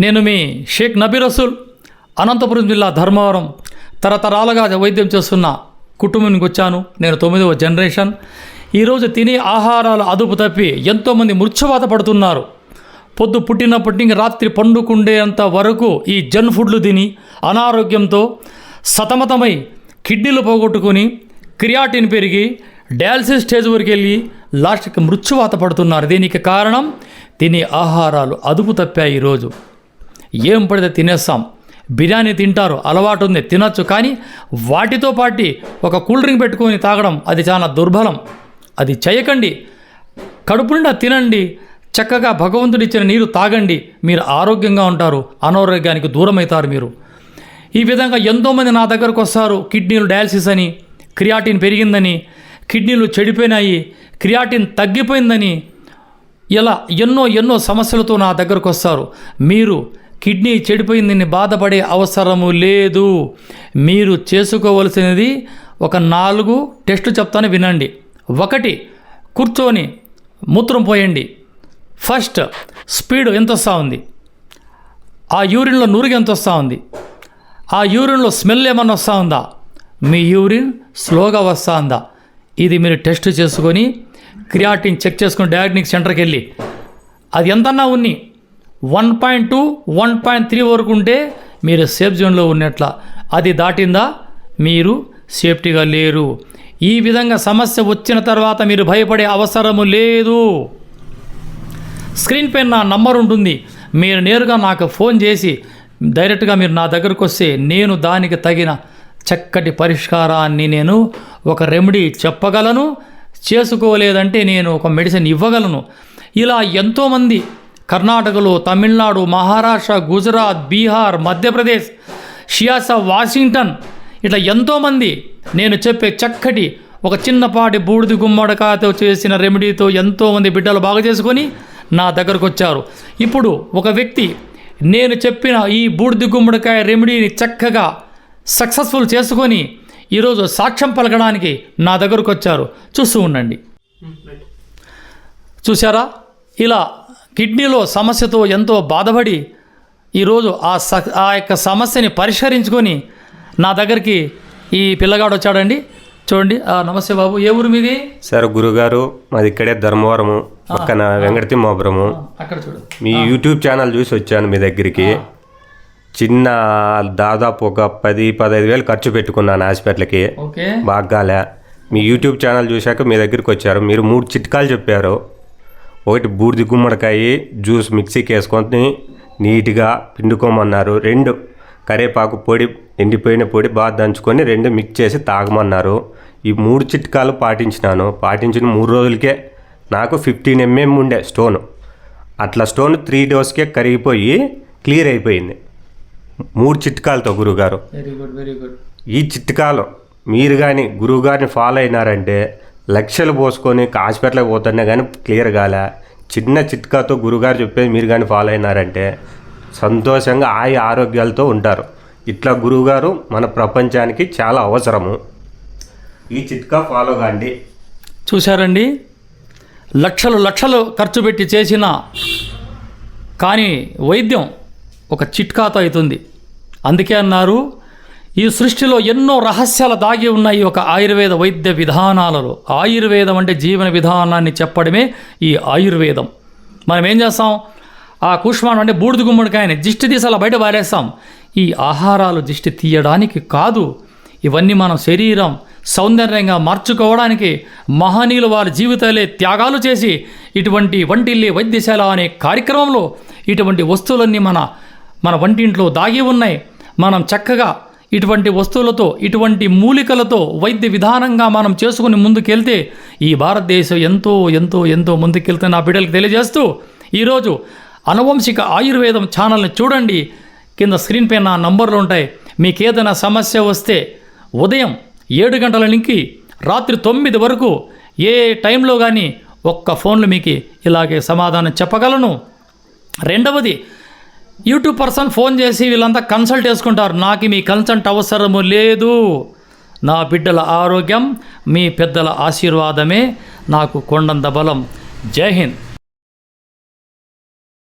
నేను మీ షేక్ నబీ రసూల్ అనంతపురం జిల్లా ధర్మవరం తరతరాలుగా వైద్యం చేస్తున్న కుటుంబానికి వచ్చాను. నేను తొమ్మిదవ జనరేషన్. ఈరోజు తినే ఆహారాలు అదుపు తప్పి ఎంతోమంది మృత్యువాత పడుతున్నారు. పొద్దు పుట్టినప్పటి నుంచి రాత్రి పండుకుండేంత వరకు ఈ జన్ ఫుడ్లు తిని అనారోగ్యంతో సతమతమై కిడ్నీలు పోగొట్టుకుని క్రియాటిన్ పెరిగి డయాలసిస్ స్టేజ్ వరకు వెళ్ళి లాస్ట్కి మృత్యువాత పడుతున్నారు. దీనికి కారణం తినే ఆహారాలు అదుపు తప్పాయి ఈరోజు ఏం పడితే తినేస్తాం. బిర్యానీ తింటారు అలవాటు ఉంది తినొచ్చు కానీ వాటితో పాటి ఒక కూల్ డ్రింక్ పెట్టుకొని తాగడం అది చాలా దుర్బలం. అది చేయకండి. కడుపు నిండా తినండి. చక్కగా భగవంతుడు ఇచ్చిన నీరు తాగండి. మీరు ఆరోగ్యంగా ఉంటారు అనారోగ్యానికి దూరం అవుతారు మీరు. ఈ విధంగా ఎంతోమంది నా దగ్గరకు వస్తారు. కిడ్నీలు డయాలసిస్ అని క్రియాటిన్ పెరిగిందని కిడ్నీలు చెడిపోయినాయి క్రియాటిన్ తగ్గిపోయిందని ఇలా ఎన్నో ఎన్నో సమస్యలతో నా దగ్గరకు వస్తారు. మీరు కిడ్నీ చెడిపోయిందని బాధపడే అవసరము లేదు. మీరు చేసుకోవలసినది ఒక నాలుగు టెస్టు చెప్తాను వినండి. ఒకటి కూర్చొని మూత్రం పోయండి. ఫస్ట్ స్పీడ్ ఎంత వస్తూ ఉంది? ఆ యూరిన్లో నూరుగు ఎంత వస్తూ ఉంది? ఆ యూరిన్లో స్మెల్ ఏమన్నా వస్తూ ఉందా? మీ యూరిన్ స్లోగా వస్తూ ఉందా? ఇది మీరు టెస్ట్ చేసుకొని క్రియాటిన్ చెక్ చేసుకుని డయాగ్నిక్ సెంటర్కి వెళ్ళి. అది ఎంతన్నా ఉన్ని? One point two one point three వరకు ఉంటే మీరు సేఫ్ జోన్లో ఉన్నట్ల. అది దాటిందా? మీరు సేఫ్టీగా లేరు. ఈ విధంగా సమస్య వచ్చిన తర్వాత మీరు భయపడే అవసరము లేదు. స్క్రీన్ పైన నా నంబర్ ఉంటుంది. మీరు నేరుగా నాకు ఫోన్ చేసి డైరెక్ట్గా మీరు నా దగ్గరకు వస్తే నేను దానికి తగిన చక్కటి పరిష్కారాన్ని నేను ఒక రెమెడీ చెప్పగలను. చేసుకోలేదంటే నేను ఒక మెడిసిన్ ఇవ్వగలను. ఇలా ఎంతోమంది కర్ణాటకలో తమిళనాడు మహారాష్ట్ర గుజరాత్ బీహార్ మధ్యప్రదేశ్ షియాసా వాషింగ్టన్. ఇట్లా ఎంతోమంది నేను చెప్పే చక్కటి ఒక చిన్నపాటి బూడిద గుమ్మడికాయతో చేసిన రెమెడీతో ఎంతోమంది బిడ్డలు బాగా చేసుకొని నా దగ్గరకు వచ్చారు ఇప్పుడు ఒక వ్యక్తి నేను చెప్పిన ఈ బూడిద గుమ్మడికాయ రెమెడీని చక్కగా సక్సెస్ఫుల్ చేసుకొని ఈరోజు సాక్ష్యం పలకడానికి నా దగ్గరకు వచ్చారు చూస్తూ ఉండండి. చూసారా ఇలా కిడ్నీలో సమస్యతో ఎంతో బాధపడి ఈరోజు ఆ స ఆ యొక్క సమస్యని పరిష్కరించుకొని నా దగ్గరికి ఈ పిల్లగాడు వచ్చాడండి. చూడండి. నమస్తే బాబు. ఏ ఊరు మీది? సార్ గురుగారు మాది ఇక్కడే ధర్మవరము పక్కన వెంకటతిమ్మాపురము. అక్కడ చూడు. మీ యూట్యూబ్ ఛానల్ చూసి వచ్చాను మీ దగ్గరికి. చిన్న దాదాపు ఒక పది పదహైదు వేలు ఖర్చు పెట్టుకున్నాను హాస్పిటల్కి. బాగాలే మీ యూట్యూబ్ ఛానల్ చూశాక మీ దగ్గరికి వచ్చారు. మీరు మూడు చిట్కాలు చెప్పారు. ఒకటి బూడిది గుమ్మడికాయ జ్యూస్ మిక్సీకి వేసుకొని నీట్గా పిండుకోమన్నారు. రెండు కరేపాకు పొడి ఎండిపోయిన పొడి బాగా దంచుకొని రెండు మిక్స్ చేసి తాగమన్నారు. ఈ మూడు చిట్కాలు పాటించినాను. పాటించిన మూడు రోజులకే నాకు ఫిఫ్టీన్ ఎంఎం ఉండే స్టోన్. అట్లా స్టోన్ త్రీ డోస్కే కరిగిపోయి క్లియర్ అయిపోయింది. మూడు చిట్కాలతో గురుగారు. వెరీ గుడ్ వెరీ గుడ్ ఈ చిట్కాలు మీరు కానీ గురువు గారిని ఫాలో అయినారంటే లక్షలు పోసుకొని హాస్పిటల్కి పోతున్నా కానీ క్లియర్ కాలే. చిన్న చిట్కాతో గురుగారు చెప్పేది మీరు కానీ ఫాలో అయినారంటే సంతోషంగా ఆయ ఆరోగ్యాలతో ఉంటారు. ఇట్లా గురువుగారు మన ప్రపంచానికి చాలా అవసరము. ఈ చిట్కా ఫాలో కాండి. చూశారండి? లక్షలు లక్షలు ఖర్చు పెట్టి చేసిన కానీ వైద్యం ఒక చిట్కాతో అవుతుంది. అందుకే అన్నారు ఈ సృష్టిలో ఎన్నో రహస్యాలు దాగి ఉన్నాయి ఒక ఆయుర్వేద వైద్య విధానాలలో. ఆయుర్వేదం అంటే జీవన విధానాన్ని చెప్పడమే ఈ ఆయుర్వేదం. మనం ఏం చేస్తాం? ఆ కుష్మాండం అంటే బూడిద గుమ్మడికాయని దిష్టి తీసి అలా బయట పారేస్తాం. ఈ ఆహారాలు దిష్టి తీయడానికి కాదు ఇవన్నీ మనం శరీరం సౌందర్యంగా మార్చుకోవడానికి మహనీయులు వారి జీవితాలే త్యాగాలు చేసి ఇటువంటి వంటిల్లి వైద్యశాల అనే కార్యక్రమంలో ఇటువంటి వస్తువులన్నీ మన మన వంటింట్లో దాగి ఉన్నాయి. మనం చక్కగా ఇటువంటి వస్తువులతో ఇటువంటి మూలికలతో వైద్య విధానంగా మనం చేసుకుని ముందుకెళ్తే ఈ భారతదేశం ఎంతో ఎంతో ఎంతో ముందుకెళ్తే నా బిడ్డలకు తెలియజేస్తూ ఈరోజు అనువంశిక ఆయుర్వేదం ఛానల్ని చూడండి. కింద స్క్రీన్ పైన నా నంబర్లు ఉంటాయి. మీకు ఏదైనా సమస్య వస్తే ఉదయం ఏడు గంటల నుంచి రాత్రి తొమ్మిది వరకు ఏ టైంలో కానీ ఒక్క ఫోన్లు మీకు ఇలాగే సమాధానం చెప్పగలను. రెండవది యూట్యూబ్ పర్సన్ ఫోన్ చేసి వీళ్ళంతా కన్సల్ట్ చేసుకుంటారు. నాకు మీ కన్సల్ట్ అవసరము లేదు. నా బిడ్డల ఆరోగ్యం మీ పెద్దల ఆశీర్వాదమే. నాకు కొండంత బలం. జై హింద్.